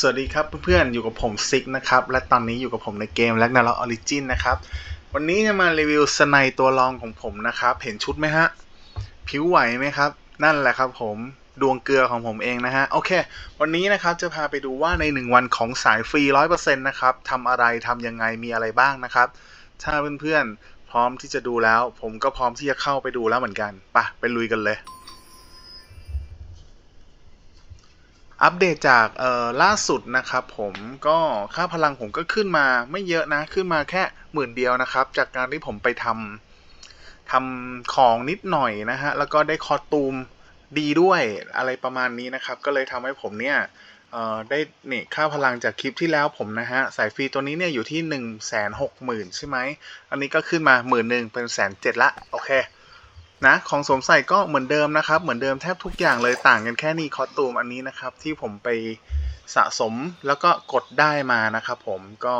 สวัสดีครับเพื่อนๆ อยู่กับผมซิกนะครับ และตอนนี้อยู่กับผมในเกม Ragnarok Origin นนะครับ วันนี้จะมารีวิวสไนตัวรองของผมนะครับ เห็นชุดไหมฮะ ผิวไหวไหมครับ นั่นแหละครับผมดวงเกลือของผมเองนะฮะ โอเค วันนี้นะครับจะพาไปดูว่าใน 1 วันของสายฟรี 100%นะครับทำอะไรทำยังไงมีอะไรบ้างนะครับ ถ้าเพื่อนๆ พร้อมที่จะดูแล้ว ผมก็พร้อมที่จะเข้าไปดูแล้วเหมือนกันไปไปลุยกันเลย อัปเดตจากเอ่อล่าสุดนะครับผมก็ค่าพลังผมก็ขึ้นมาไม่เยอะนะ ขึ้นมาแค่หมื่นเดียวนะครับ จากการที่ผมไปทำทำของนิดหน่อยนะฮะ แล้วก็ได้คอตูมดีด้วยอะไรประมาณนี้นะครับ ก็เลยทำให้ผมเนี่ยเอ่อได้เนี่ยค่าพลังจากคลิปที่แล้วผมนะฮะ สายฟรีตัวนี้เนี่ยอยู่ที่หนึ่งแสนหกหมื่นใช่ไหม อันนี้ก็ขึ้นมาหมื่นหนึ่งเป็นแสนเจ็ดละ โอเค นะของสวมใส่ก็เหมือนเดิมนะครับ เหมือนเดิมแทบทุกอย่างเลยต่างกันแค่นี้คอสตูมอันนี้นะครับ ที่ผมไปสะสมแล้วก็กดได้มานะครับผมก็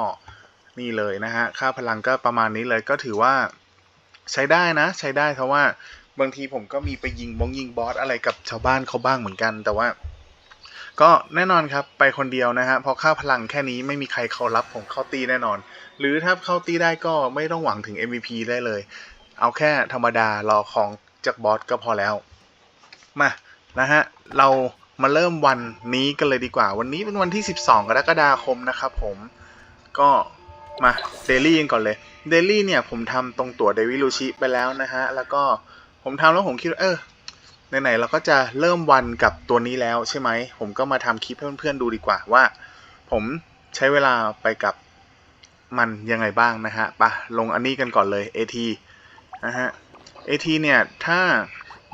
นี่เลยนะฮะค่าพลังก็ประมาณนี้เลยก็ถือว่าใช้ได้นะ ใช้ได้เพราะว่าบางทีผมก็มีไปยิงบงยิงบอสอะไรกับชาวบ้านเขาบ้างเหมือนกัน แต่ว่า ก็แน่นอนครับไปคนเดียวนะฮะเพราะค่าพลังแค่นี้ไม่มีใครเขารับผมเข้าตีแน่นอน หรือถ้าเข้าตีได้ก็ไม่ต้องหวังถึง MVP ได้เลย เอาแค่ธรรมดารอของจากบอสก็พอแล้ว มานะฮะ เรามาเริ่มวันนี้กันเลยดีกว่า วันนี้เป็นวันที่ 12 กรกฎาคมนะครับผมก็มาเดลี่กันก่อนเลยเดลี่เนี่ยผมทำตรงตั๋วเดวิลูชิไปแล้วนะฮะ แล้วก็ผมทำแล้วผมคิดเออไหนๆเราก็จะเริ่มวันกับตัวนี้แล้วใช่ไหม ผมก็มาทำคลิปให้เพื่อนๆดูดีกว่าว่า ผมใช้เวลาไปกับมันยังไงบ้างนะฮะปะลงอันนี้กันก่อนเลย AT นะฮะ AT เนี่ยถ้า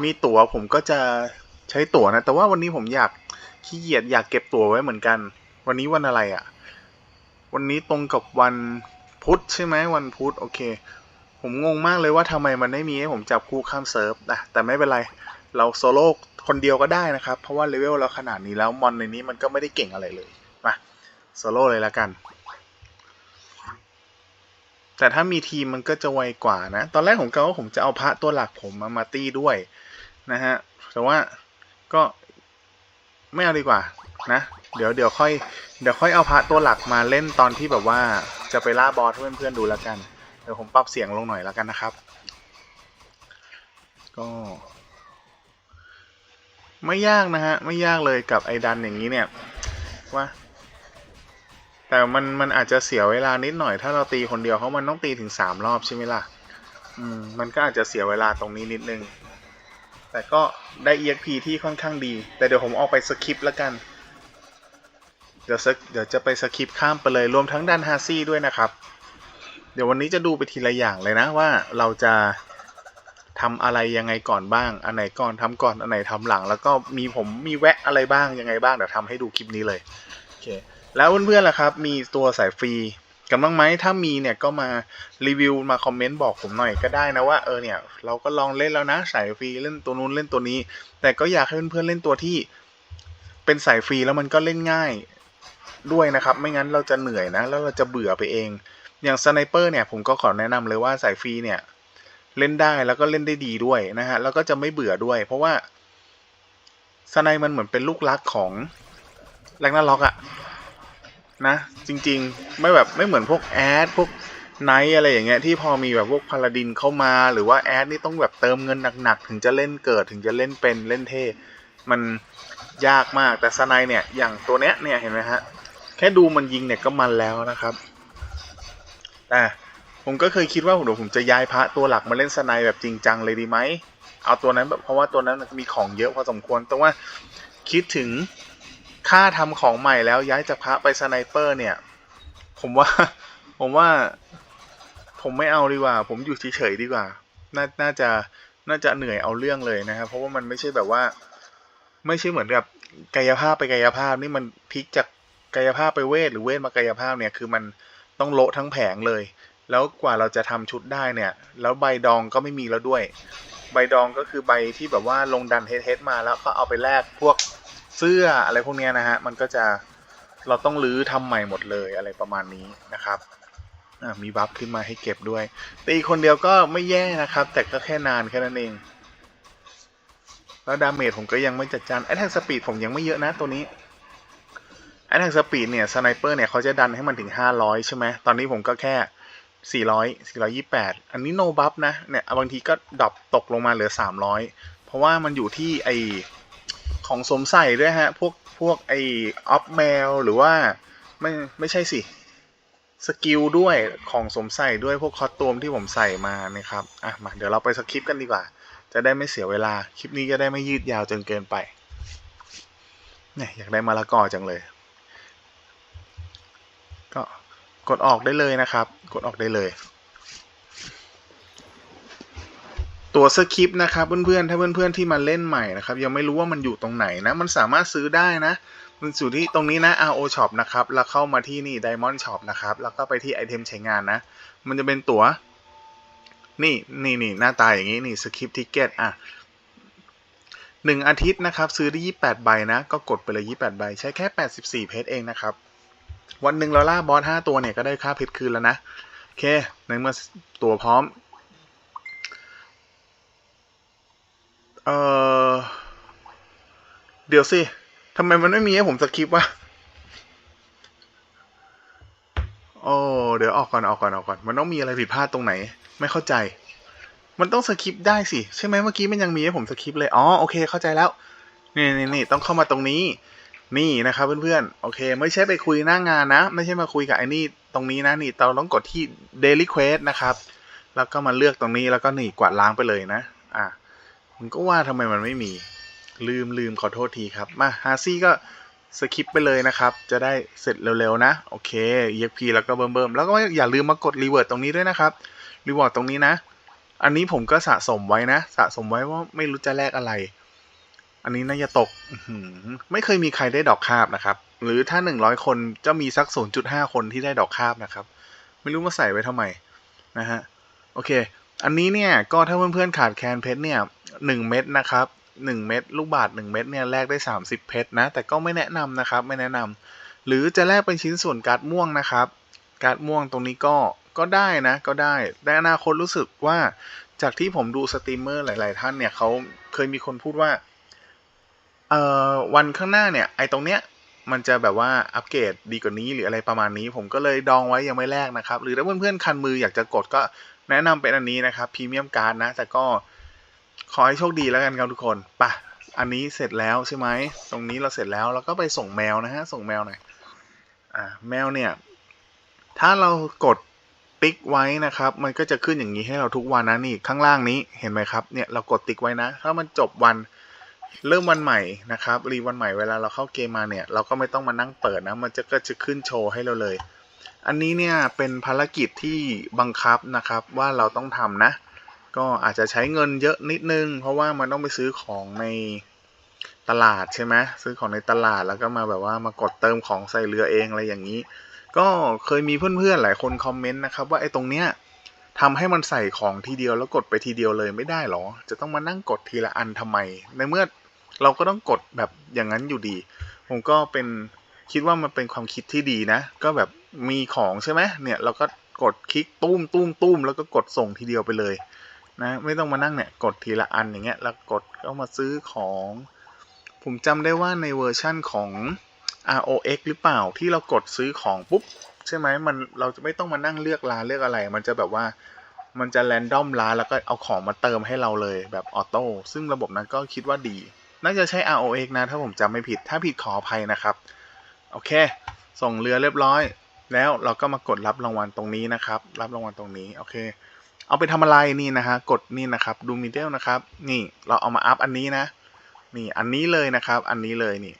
มีตั๋วผมก็จะใช้ตั๋วนะ แต่ว่าวันนี้ผมอยากขี้เกียจอยากเก็บตั๋วไว้เหมือนกัน วันนี้วันอะไรอะ่ะ วันนี้ตรงกับวันพุธใช่ไหมวันพุธโอเค ผมงงมากเลยว่าทำไมมันไม่มีให้ผมจับคู่ข้ามเซิร์ฟนะแต่ไม่เป็นไรเราโซโล่คนเดียวก็ได้นะครับ เพราะว่าเลเวลเราขนาดนี้แล้วมอนในนี้มันก็ไม่ได้เก่งอะไรเลยมาโซโล่เลยแล้วกัน แต่ถ้ามีทีมมันก็จะไวกว่านะ ตอนแรกผมก็ว่าผมจะเอาพระตัวหลักผมมามาตีด้วยนะฮะ แต่ว่าก็ไม่เอาดีกว่านะ เดี๋ยวเดี๋ยวค่อยเดี๋ยวค่อยเอาพระตัวหลักมาเล่นตอนที่แบบว่าจะไปล่าบอสเพื่อนๆดูแล้วกัน เดี๋ยวผมปรับเสียงลงหน่อยแล้วกันนะครับ ก็ ไม่ยากนะฮะ ไม่ยากเลยกับไอ้ดันอย่างนี้เนี่ยว่า แต่มันมันอาจจะเสียเวลานิดหน่อยถ้าเราตีคนเดียวเพราะมันต้องตีถึงสามรอบใช่ไหมล่ะ อืมมันก็อาจจะเสียเวลาตรงนี้นิดนึง แต่ก็ได้ EXP ที่ค่อนข้างดี แต่เดี๋ยวผมออกไปสคิปแล้วกัน เดี๋ยวสกเดี๋ยวจะไปสคิปข้ามไปเลยรวมทั้งดันฮาซี่ด้วยนะครับ เดี๋ยววันนี้จะดูไปทีละอย่างเลยนะว่าเราจะทำอะไรยังไงก่อนบ้าง อันไหนก่อนทำก่อน อันไหนทำหลัง แล้วก็มีผมมีแวะอะไรบ้างยังไงบ้าง เดี๋ยวทำให้ดูคลิปนี้เลย โอเค แล้วเพื่อนๆล่ะครับ มีตัวสายฟรีกันบ้างไหมถ้ามีเนี่ยก็มารีวิวมาคอมเมนต์บอกผมหน่อยก็ได้นะว่าเออเนี่ยเราก็ลองเล่นแล้วนะสายฟรีเล่นตัวนู้นเล่นตัวนี้ แต่ก็อยากให้เพื่อนๆเล่นตัวที่ เป็นสายฟรีแล้วมันก็เล่นง่ายด้วยนะครับ ไม่งั้นเราจะเหนื่อยนะ แล้วเราจะเบื่อไปเอง อย่างสไนเปอร์เนี่ยผมก็ขอแนะนำเลยว่าสายฟรีเนี่ย เล่นได้แล้วก็เล่นได้ดีด้วยนะฮะแล้วก็จะไม่เบื่อด้วย เพราะว่าสไนมันเหมือนเป็นลูกรักของแรงน่าล็อกอะ นะ จริง ๆ ไม่แบบไม่เหมือนพวกแอดพวกไนท์อะไรอย่างเงี้ยที่พอมีแบบพวกพาลาดินเข้ามาหรือว่าแอดนี่ต้องแบบเติมเงินหนักๆ ถึงจะเล่นเกิดถึงจะเล่นเป็นเล่นเท่ มันยากมากแต่สไนเนี่ยอย่างตัวเนี้ยเนี่ยเห็นไหมฮะ แค่ดูมันยิงเนี่ยก็มันแล้วนะครับแต่ผมก็เคยคิดว่าเดี๋ยวผมจะย้ายพระตัวหลักมาเล่นสไนแบบจริงจังเลยดีไหมเอาตัวนั้นแบบเพราะว่าตัวนั้นมันมีของเยอะพอสมควรแต่ว่าคิดถึง ค่าทำของใหม่แล้วย้ายจากพระไปสไนเปอร์เนี่ย ผมว่า ผมว่า ผมไม่เอาดีกว่า ผมอยู่เฉยๆดีกว่า น่า น่าจะ น่าจะเหนื่อยเอาเรื่องเลยนะครับ เพราะว่ามันไม่ใช่แบบว่า ไม่ใช่เหมือนกับกายภาพไปกายภาพนี่มันพลิกจากกายภาพไปเวทหรือเวทมากายภาพเนี่ย คือมันต้องโละทั้งแผงเลย แล้วกว่าเราจะทำชุดได้เนี่ย แล้วใบดองก็ไม่มีแล้วด้วย ใบดองก็คือใบที่แบบว่าลงดันเฮดเฮดมาแล้วก็เอาไปแลกพวก เสื้ออะไรพวกนี้นะฮะ มันก็จะเราต้องรื้อทำใหม่หมดเลยอะไรประมาณนี้นะครับมีบัฟขึ้นมาให้เก็บด้วย ตีคนเดียวก็ไม่แย่นะครับ แต่ก็แค่นานแค่นั้นเอง แล้วดาเมจผมก็ยังไม่จัดจานไอ้แท็กสปีดผมยังไม่เยอะนะตัวนี้แอ t แทกสปีดเนี่ยสไนเปอร์เนี่ยเขาจะดันให้มันถึง 500 ใช่ไหมตอนนี้ผมก็แค่ 400 428 อันนี้โนบัฟนะเนี่ยบางทีก็ดรอปตกลงมาเหลือ 300 เพราะว่ามันอยู่ที่ไอ ของสวมใส่ด้วยฮะ พวกพวกไอออฟแมวหรือว่าไม่ไม่ใช่สิ สกิลด้วยของสวมใส่ด้วยพวกคอสตูมที่ผมใส่มานะครับอะมาเดี๋ยวเราไปสคริปต์กันดีกว่า จะได้ไม่เสียเวลา คลิปนี้จะได้ไม่ยืดยาวจนเกินไปเนี่ยอยากได้มะละกอจังเลย ก็กดออกได้เลยนะครับ กดออกได้เลย ตัวสคริปต์นะครับเพื่อนๆ ถ้าเพื่อนๆที่มาเล่นใหม่นะครับยังไม่รู้ว่ามันอยู่ตรงไหนนะ มันสามารถซื้อได้นะ มันอยู่ที่ตรงนี้นะ RO Shop นะครับ แล้วเข้ามาที่นี่ Diamond Shop นะครับ แล้วก็ไปที่ไอเทมใช้งานนะ มันจะเป็นตัว นี่นี่นี่หน้าตาอย่างนี้นี่สคริปต์ทิเก็ตอะหนึ่งอาทิตย์นะครับ ซื้อได้ 28 ใบนะ ก็กดไปเลย 28 ใบ ใช้แค่ 84 เพชรเองนะครับ วันหนึ่งเราล่าบอส5ตัวเนี่ยก็ได้ค่าเพชรคืนแล้วนะโอเคในเมื่อตัวพร้อม เออเดี๋ยวสิทำไมมันไม่มีให้ผมสคริปต์วะโอ้เดี๋ยวออกก่อนออกก่อนออกก่อน มันต้องมีอะไรผิดพลาดตรงไหน ไม่เข้าใจ มันต้องสคริปต์ได้สิ ใช่ไหมเมื่อกี้มันยังมีให้ผมสคริปต์เลย อ๋อโอเคเข้าใจแล้ว นี่นี่นี่ต้องเข้ามาตรงนี้ นี่นะครับเพื่อนๆ โอเค ไม่ใช่ไปคุยหน้างงานนะ ไม่ใช่มาคุยกับไอ้นี่ตรงนี้นะนี่เราต้องกดที่ daily quest นะครับ แล้วก็มาเลือกตรงนี้แล้วก็นี่กวาดล้างไปเลยนะ ผมก็ว่าทำไมมันไม่มี ลืมลืมขอโทษทีครับ มาฮาซี่ก็สคิปไปเลยนะครับ จะได้เสร็จเร็วๆนะ โอเค EXP แล้วก็เบิ่มๆแล้วก็อย่าลืมมากดรีเวิร์ดตรงนี้ด้วยนะครับรีเวอร์ดตรงนี้นะ อันนี้ผมก็สะสมไว้นะ สะสมไว้ว่าไม่รู้จะแลกอะไร อันนี้น่าจะตกไม่เคยมีใครได้ดอกคาบนะครับ หรือถ้า 100 คนจะมีสัก 0.5 คนที่ได้ดอกคาบนะครับ ไม่รู้มาใส่ไว้ทำไมนะฮะ โอเค อันนี้เนี่ยก็ถ้าเพื่อนๆขาดแคลนเพชรเนี่ยหนึ่งเม็ดนะครับหนึ่งเม็ดลูกบาทหนึ่งเม็ดเนี่ยแลกได้ 30 เพชรนะ แต่ก็ไม่แนะนำนะครับไม่แนะนำหรือจะแลกเป็นชิ้นส่วนการ์ดม่วงนะครับ การ์ดม่วงตรงนี้ก็ก็ได้นะก็ได้ในอนาคตรู้สึกว่าจากที่ผมดูสตรีมเมอร์หลาย ๆ ท่านเนี่ยเขาเคยมีคนพูดว่าเอ่อวันข้างหน้าเนี่ยไอ้ตรงเนี้ยมันจะแบบว่าอัปเกรดดีกว่านี้หรืออะไรประมาณนี้ ผมก็เลยดองไว้ยังไม่แลกนะครับ หรือถ้าเพื่อนๆคันมืออยากจะกดก็ แนะนำเป็นอันนี้นะครับพรีเมียมการ์ดนะ แต่ก็ขอให้โชคดีแล้วกันครับทุกคนปะอันนี้เสร็จแล้วใช่ไหมตรงนี้เราเสร็จแล้วเราก็ไปส่งแมวนะฮะส่งแมวหน่อยอ่าแมวเนี่ย ถ้าเรากดติ๊กไว้นะครับ มันก็จะขึ้นอย่างนี้ให้เราทุกวันนะนี่ข้างล่างนี้เห็นไหมครับเนี่ยเรากดติ๊กไว้นะ ถ้ามันจบวันเริ่มวันใหม่นะครับรีวันใหม่เวลาเราเข้าเกมมาเนี่ย เราก็ไม่ต้องมานั่งเปิดนะ มันจะก็จะขึ้นโชว์ให้เราเลย อันนี้เนี่ยเป็นภารกิจที่บังคับนะครับว่าเราต้องทำนะ ก็อาจจะใช้เงินเยอะนิดนึง เพราะว่ามันต้องไปซื้อของในตลาดใช่ไหมซื้อของในตลาดแล้วก็มาแบบว่ามากดเติมของใส่เรือเองอะไรอย่างนี้ ก็เคยมีเพื่อนๆหลายคนคอมเมนต์นะครับว่าไอ้ตรงเนี้ยทำให้มันใส่ของทีเดียวแล้วกดไปทีเดียวเลยไม่ได้หรอ จะต้องมานั่งกดทีละอันทำไม ในเมื่อเราก็ต้องกดแบบอย่างนั้นอยู่ดี ผมก็เป็นคิดว่ามันเป็นความคิดที่ดีนะ ก็แบบ มีของใช่ไหมเนี่ยเราก็กดคลิกตุ้มตุ้มตุ้มแล้วก็กดส่งทีเดียวไปเลยนะไม่ต้องมานั่งเนี่ยกดทีละอันอย่างเงี้ยแล้วกดก็มาซื้อของ ผมจำได้ว่าในเวอร์ชั่นของ ROX หรือเปล่าที่เรากดซื้อของปุ๊บใช่ไหมมันเราจะไม่ต้องมานั่งเลือกร้านเลือกอะไร มันจะแบบว่ามันจะแรนดอมร้านแล้วก็เอาของมาเติมให้เราเลยแบบออโต้ซึ่งระบบนั้นก็คิดว่าดี น่าจะใช้ ROX นะ ถ้าผมจำไม่ผิดถ้าผิดขออภัยนะครับ โอเค ส่งเรือเรียบร้อย แล้วเราก็มากดรับรางวัลตรงนี้นะครับ รับรางวัลตรงนี้โอเค เอาไปทำอะไรนี่นะฮะกดนี่นะครับดูมิเดลนะครับ นี่เราเอามาอัพอันนี้นะ นี่อันนี้เลยนะครับ อันนี้เลยนี่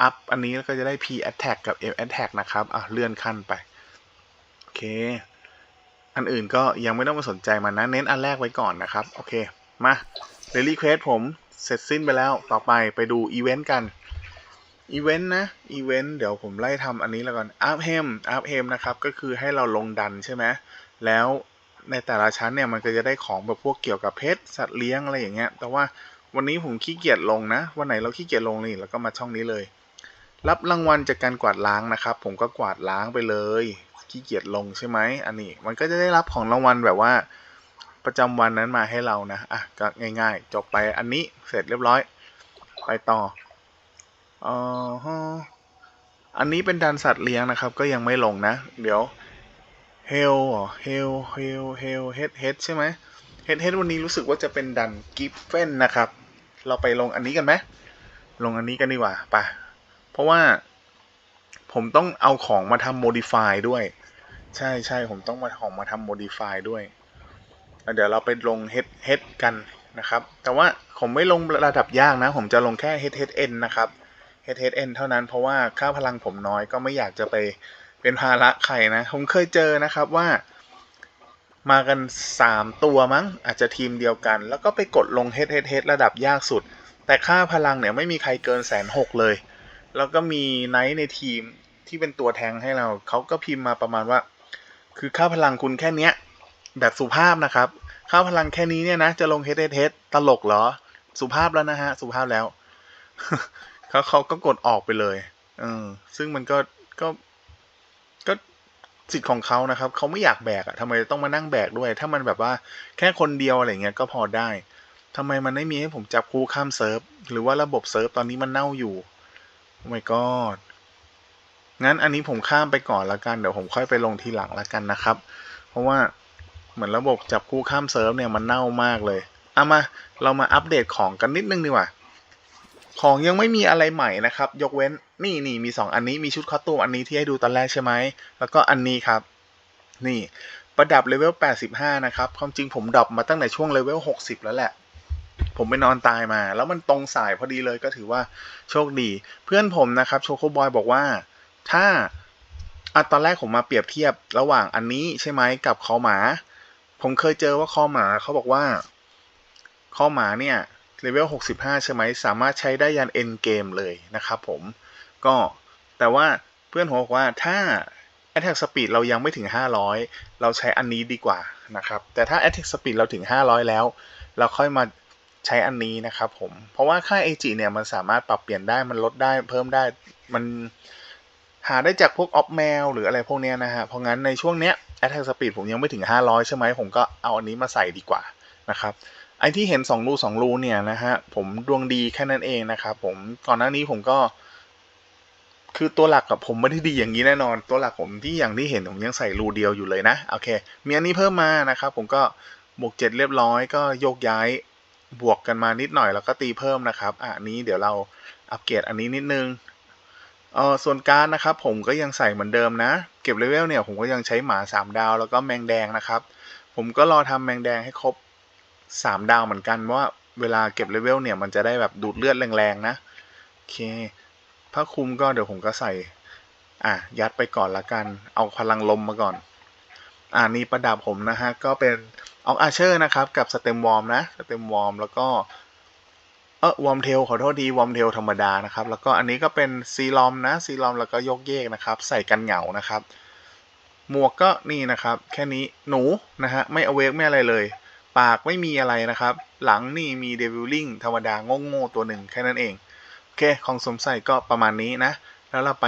อัพอันนี้ก็จะได้ P attack กับ F attack นะครับอะเลื่อนขั้นไปโอเค อันอื่นก็ยังไม่ต้องมาสนใจมันนะ เน้นอันแรกไว้ก่อนนะครับ โอเค มา Daily Quest ผมเสร็จสิ้นไปแล้วต่อไปไปดูอีเวนต์กัน อีเวนต์นะอีเวนต์เดี๋ยวผมไล่ทำอันนี้แล้วกันอัพเฮมอัพเฮมนะครับก็คือให้เราลงดันใช่ไหมแล้วในแต่ละชั้นเนี่ยมันก็จะได้ของแบบพวกเกี่ยวกับเพชรสัตว์เลี้ยงอะไรอย่างเงี้ย แต่ว่าวันนี้ผมขี้เกียจลงนะ วันไหนเราขี้เกียจลงนี่เราก็มาช่องนี้เลย รับรางวัลจากการกวาดล้างนะครับ ผมก็กวาดล้างไปเลยขี้เกียจลงใช่ไหมอันนี้มันก็จะได้รับของรางวัลแบบว่า ประจำวันนั้นมาให้เรานะอะก็ง่าย ๆ จบไปอันนี้เสร็จเรียบร้อย ไปต่อ อ๋ออันนี้เป็นดันสัตว์เลี้ยงนะครับ ก็ยังไม่ลงนะ เดี๋ยว เฮลเฮลเฮลเฮลเฮดเฮดใช่ไหมเฮดเฮดวันนี้รู้สึกว่าจะเป็นดันกิฟเฟนนะครับ เราไปลงอันนี้กันไหมลงอันนี้กันดีกว่าไปเพราะว่าผมต้องเอาของมาทำ modify ด้วย ใช่ใช่ผมต้องมาของมาทำ modify ด้วย เดี๋ยวเราไปลง head head กันนะครับ แต่ว่าผมไม่ลงระดับยากนะ ผมจะลงแค่ head head n นะครับ h h n เท่านั้นเพราะว่าค่าพลังผมน้อยก็ไม่อยากจะไปเป็นภาระใครนะ ผมเคยเจอนะครับว่า มากัน 3 ตัวมั้ง อาจจะทีมเดียวกัน แล้วก็ไปกดลง head head head ระดับยากสุด แต่ค่าพลังเนี่ยไม่มีใครเกินแสนหกเลย แล้วก็มีไนท์ในทีมที่เป็นตัวแทงให้เราเขาก็พิมพ์มาประมาณว่า คือค่าพลังคุณแค่เนี้ย แบบสุภาพนะครับ ค่าพลังแค่นี้เนี่ยนะ จะลงเฮดเฮดตลกเหรอ สุภาพแล้วนะฮะ สุภาพแล้ว เขาเขาก็กดออกไปเลย เออ ซึ่งมันก็ก็ก็สิทธิ์ของเขานะครับ เขาไม่อยากแบกอะทำไมต้องมานั่งแบกด้วย ถ้ามันแบบว่าแค่คนเดียวอะไรเงี้ยก็พอได้ทำไมมันไม่มีให้ผมจับคู่ข้ามเซิร์ฟ หรือว่าระบบเซิร์ฟตอนนี้มันเน่าอยู่โอ้ my god งั้นอันนี้ผมข้ามไปก่อนละกัน เดี๋ยวผมค่อยไปลงทีหลังละกันนะครับ เพราะว่าเหมือนระบบจับคู่ข้ามเซิร์ฟเนี่ยมันเน่ามากเลย เอามาเรามาอัปเดตของกันนิดนึงดีกว่า ของยังไม่มีอะไรใหม่นะครับ ยกเว้นนี่นี่มีสองอันนี้มีชุดคอสตูมอันนี้ที่ให้ดูตอนแรกใช่ไหม แล้วก็อันนี้ครับ นี่ประดับเลเวล 85 นะครับ ความจริงผมดรอปมาตั้งแต่ช่วงเลเวล 60 แล้วแหละ ผมไปนอนตายมา แล้วมันตรงสายพอดีเลยก็ถือว่าโชคดี เพื่อนผมนะครับโชโคบอยบอกว่า ถ้าอะตอนแรกผมมาเปรียบเทียบระหว่างอันนี้ใช่ไหมกับคอหมา ผมเคยเจอว่าคอหมาเขาบอกว่าคอหมาเนี่ย เลเวล65 ใช่ไหม สามารถใช้ได้ยันเอ็นเกมเลยนะครับผม ก็แต่ว่าเพื่อนผมบอกว่าถ้า Attack Speed เรายังไม่ถึง 500 เราใช้อันนี้ดีกว่านะครับ แต่ถ้า Attack Speed เราถึง 500 แล้ว เราค่อยมาใช้อันนี้นะครับผม เพราะว่าค่า AG เนี่ยมันสามารถปรับเปลี่ยนได้ มันลดได้ เพิ่มได้ มันหาได้จากพวกออฟแมวหรืออะไรพวกเนี้ยนะฮะ เพราะงั้นในช่วงเนี้ย Attack Speed ผมยังไม่ถึง 500 ใช่ไหม ผมก็เอาอันนี้มาใส่ดีกว่านะครับ ไอที่เห็น2รู2รูเนี่ยนะฮะผมดวงดีแค่นั้นเองนะครับผมก่อนหน้านี้ผมก็ คือตัวหลักกับผมไม่ได้ดีอย่างนี้แน่นอน ตัวหลักผมที่อย่างที่เห็นผมยังใส่รูเดียวอยู่เลยนะโอเค มีอันนี้เพิ่มมานะครับผมก็บวกเจ็ดเรียบร้อยก็โยกย้ายบวกกันมานิดหน่อยแล้วก็ตีเพิ่มนะครับอะนี้เดี๋ยวเราอัปเกรดอันนี้นิดนึงเออส่วนการนะครับผมก็ยังใส่เหมือนเดิมนะ เก็บเลเวลเนี่ยผมก็ยังใช้หมา 3 ดาวแล้วก็แมงแดงนะครับ ผมก็รอทำแมงแดงให้ครบ 3ดาวเหมือนกันเพราะว่าเวลาเก็บเลเวลเนี่ยมันจะได้แบบดูดเลือดแรงๆนะโอเคผ้าคลุมก็เดี๋ยวผมก็ใส่ อะ ยัดไปก่อนละกัน เอาพลังลมมาก่อน อ่านี่ประดับผมนะฮะ ก็เป็นออกอาเชอร์นะครับ กับสเต็มวอร์มนะสเต็มวอร์มแล้วก็ เออวอร์มเทลขอโทษดีวอร์มเทลธรรมดานะครับ แล้วก็อันนี้ก็เป็นซีลอมนะซีลอมแล้วก็ยกเยกนะครับ ใส่กันเหงานะครับ หมวกก็นี่นะครับ แค่นี้หนูนะฮะไม่อเวกไม่อะไรเลย ปากไม่มีอะไรนะครับ หลังนี่มีเดวิลลิงธรรมดาโง่ๆตัวหนึ่งแค่นั้นเอง โอเค ของสมใส่ก็ประมาณนี้นะ แล้วเราไป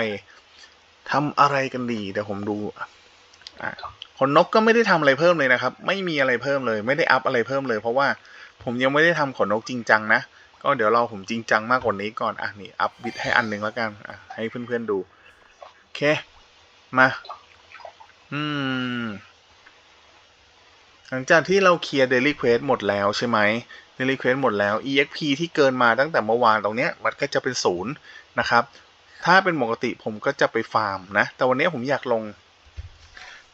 ทำอะไรกันดี เดี๋ยวผมดูขนนกก็ไม่ได้ทำอะไรเพิ่มเลยนะครับ ไม่มีอะไรเพิ่มเลย ไม่ได้อัพอะไรเพิ่มเลย เพราะว่าผมยังไม่ได้ทำขนนกจริงจังนะ ก็เดี๋ยวเราผมจริงจังมากกว่านี้ก่อน อะนี่อัพบิดให้อันหนึ่งแล้วกัน อะให้เพื่อนๆดู โอเค มา อืม หลังจากที่เราเคลียร์ Daily Quest หมดแล้วใช่ไหม Daily Quest หมดแล้ว EXP ที่เกินมาตั้งแต่เมื่อวานตรงเนี้ยมันก็จะเป็นศูนย์นะครับ ถ้าเป็นปกติผมก็จะไปฟาร์มนะ แต่วันนี้ผมอยากลง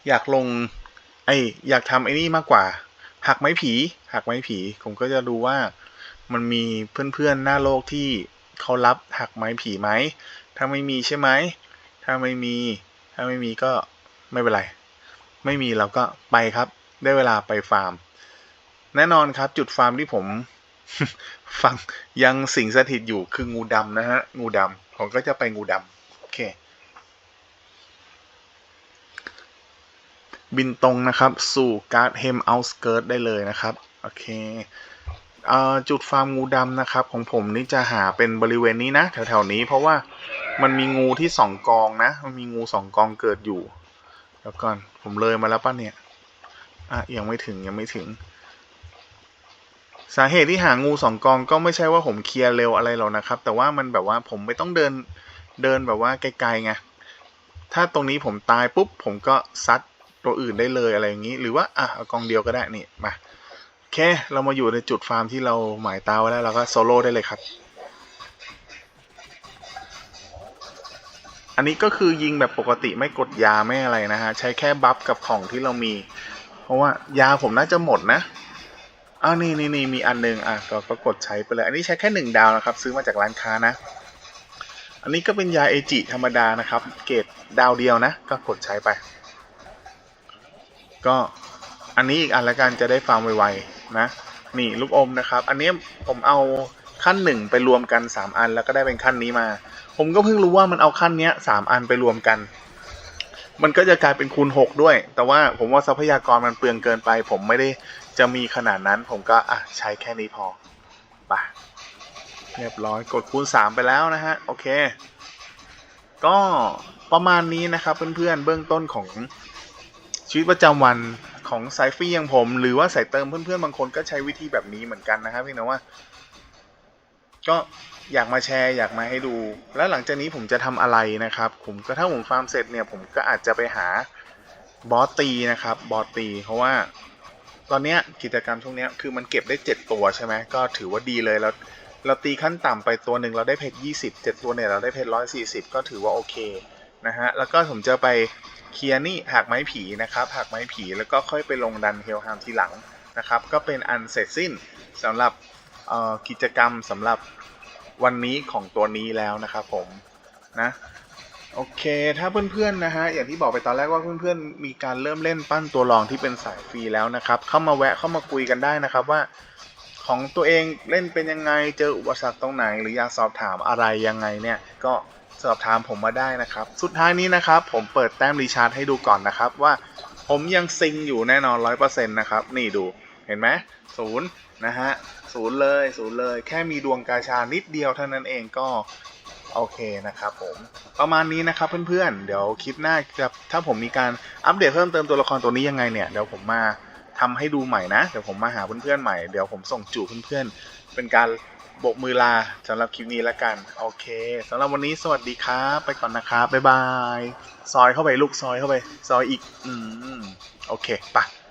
อยากลงไออยากทำไอ้นี่มากกว่า หักไม้ผี หักไม้ผี ผมก็จะดูว่ามันมีเพื่อนๆหน้าโลกที่เขารับหักไม้ผีไหม ถ้าไม่มีใช่ไหม ถ้าไม่มี ถ้าไม่มีก็ไม่เป็นไร ไม่มีเราก็ไปครับ ได้เวลาไปฟาร์ม แน่นอนครับ จุดฟาร์มที่ผมฟังยังสิงสถิตอยู่คืองูดำนะฮะ งูดำผมก็จะไปงูดำโอเค บินตรงนะครับ สู่การ์ดเฮมเอาสเกิร์ตได้เลยนะครับ โอเคจุดฟาร์มงูดำนะครับ ของผมนี่จะหาเป็นบริเวณนี้นะ แถวๆนี้เพราะว่ามันมีงูที่สองกองนะ มันมีงูสองกองเกิดอยู่ แล้วก่อนผมเลยมาแล้วป่ะเนี่ย อะยังไม่ถึงยังไม่ถึง สาเหตุที่หางูสองกองก็ไม่ใช่ว่าผมเคลียร์เร็วอะไรหรอกนะครับ แต่ว่ามันแบบว่าผมไม่ต้องเดินเดินแบบว่าไกลๆไงถ้าตรงนี้ผมตายปุ๊บผมก็ซัดตัวอื่นได้เลยอะไรอย่างนี้ หรือว่าอะเอากองเดียวก็ได้นี่มาโอเคเรามาอยู่ในจุดฟาร์มที่เราหมายตาไว้แล้วเราก็โซโล่ได้เลยครับ อันนี้ก็คือยิงแบบปกติไม่กดยาไม่อะไรนะฮะ ใช้แค่บัฟกับของที่เรามี เพราะว่ายาผมน่าจะหมดนะอ้าวนี่นี่นี่มีอันนึงอะก็ก็กดใช้ไปเลย อันนี้ใช้แค่หนึ่งดาวนะครับ ซื้อมาจากร้านค้านะ อันนี้ก็เป็นยาเอจิธรรมดานะครับ เกรดดาวเดียวนะ ก็กดใช้ไป ก็อันนี้อีกอันละกันจะได้ฟาร์มไวๆนะ นี่ลูกอมนะครับ อันนี้ผมเอาขั้นหนึ่งไปรวมกันสามอันแล้วก็ได้เป็นขั้นนี้มา ผมก็เพิ่งรู้ว่ามันเอาขั้นเนี้ยสามอันไปรวมกัน มันก็จะกลายเป็นคูณหกด้วย แต่ว่าผมว่าทรัพยากรมันเปลืองเกินไป ผมไม่ได้จะมีขนาดนั้น ผมก็อะใช้แค่นี้พอไปเรียบร้อยกดคูณสามไปแล้วนะฮะ โอเค ก็ประมาณนี้นะครับเพื่อนๆเบื้องต้นของชีวิตประจำวันของสายฟรีอย่างผม หรือว่าสายเติมเพื่อนๆบางคนก็ใช้วิธีแบบนี้เหมือนกันนะครับพี่นะว่า ก็ อยากมาแชร์อยากมาให้ดู แล้วหลังจากนี้ผมจะทำอะไรนะครับ ผมก็ถ้าผมฟาร์มเสร็จเนี่ยผมก็อาจจะไปหาบอสตีนะครับบอสตีเพราะว่า ตอนเนี้ยกิจกรรมช่วงเนี้ยคือมันเก็บได้เจ็ดตัวใช่ไหมก็ถือว่าดีเลยแล้วเราตีขั้นต่ำไปตัวหนึ่งเราได้เพชรยี่สิบเจ็ดตัวเนี่ยเราได้เพชรร้อยสี่สิบก็ถือว่าโอเคนะฮะแล้วก็ผมจะไปเคลียร์นี่หักไม้ผีนะครับหักไม้ผีแล้วก็ค่อยไปลงดันเฮลฮามทีหลังนะครับก็เป็นอันเสร็จสิ้นสำหรับกิจกรรมสำหรับ วันนี้ของตัวนี้แล้วนะครับผมนะโอเค ถ้าเพื่อนๆนะฮะอย่างที่บอกไปตอนแรกว่าเพื่อนๆมีการเริ่มเล่นปั้นตัวรองที่เป็นสายฟรีแล้วนะครับ เข้ามาแวะเข้ามาคุยกันได้นะครับว่า ของตัวเองเล่นเป็นยังไงเจออุปสรรคตรงไหน หรืออยากสอบถามอะไรยังไงเนี่ย ก็สอบถามผมมาได้นะครับ สุดท้ายนี้นะครับ ผมเปิดแต้มรีชาร์จให้ดูก่อนนะครับว่า ผมยังซิงอยู่แน่นอนร้อยเปอร์เซ็นต์นะครับนี่ดู เห็นไหมศูนย์นะฮะศูนย์เลยศูนย์เลย แค่มีดวงกาชานิดเดียวเท่านั้นเองก็โอเคนะครับผมประมาณนี้นะครับเพื่อนๆ เดี๋ยวคลิปหน้าจะถ้าผมมีการอัปเดตเพิ่มเติมตัวละครตัวนี้ยังไงเนี่ยเดี๋ยวผมมาทำให้ดูใหม่นะ เดี๋ยวผมมาหาเพื่อนๆใหม่เดี๋ยวผมส่งจูเพื่อนๆ เป็นการโบกมือลาสำหรับคลิปนี้แล้วกัน โอเคสำหรับวันนี้สวัสดีครับ ไปก่อนนะครับบ๊ายบาย ซอยเข้าไปลูกซอยเข้าไป ซอยอีก อืม โอเคไปะ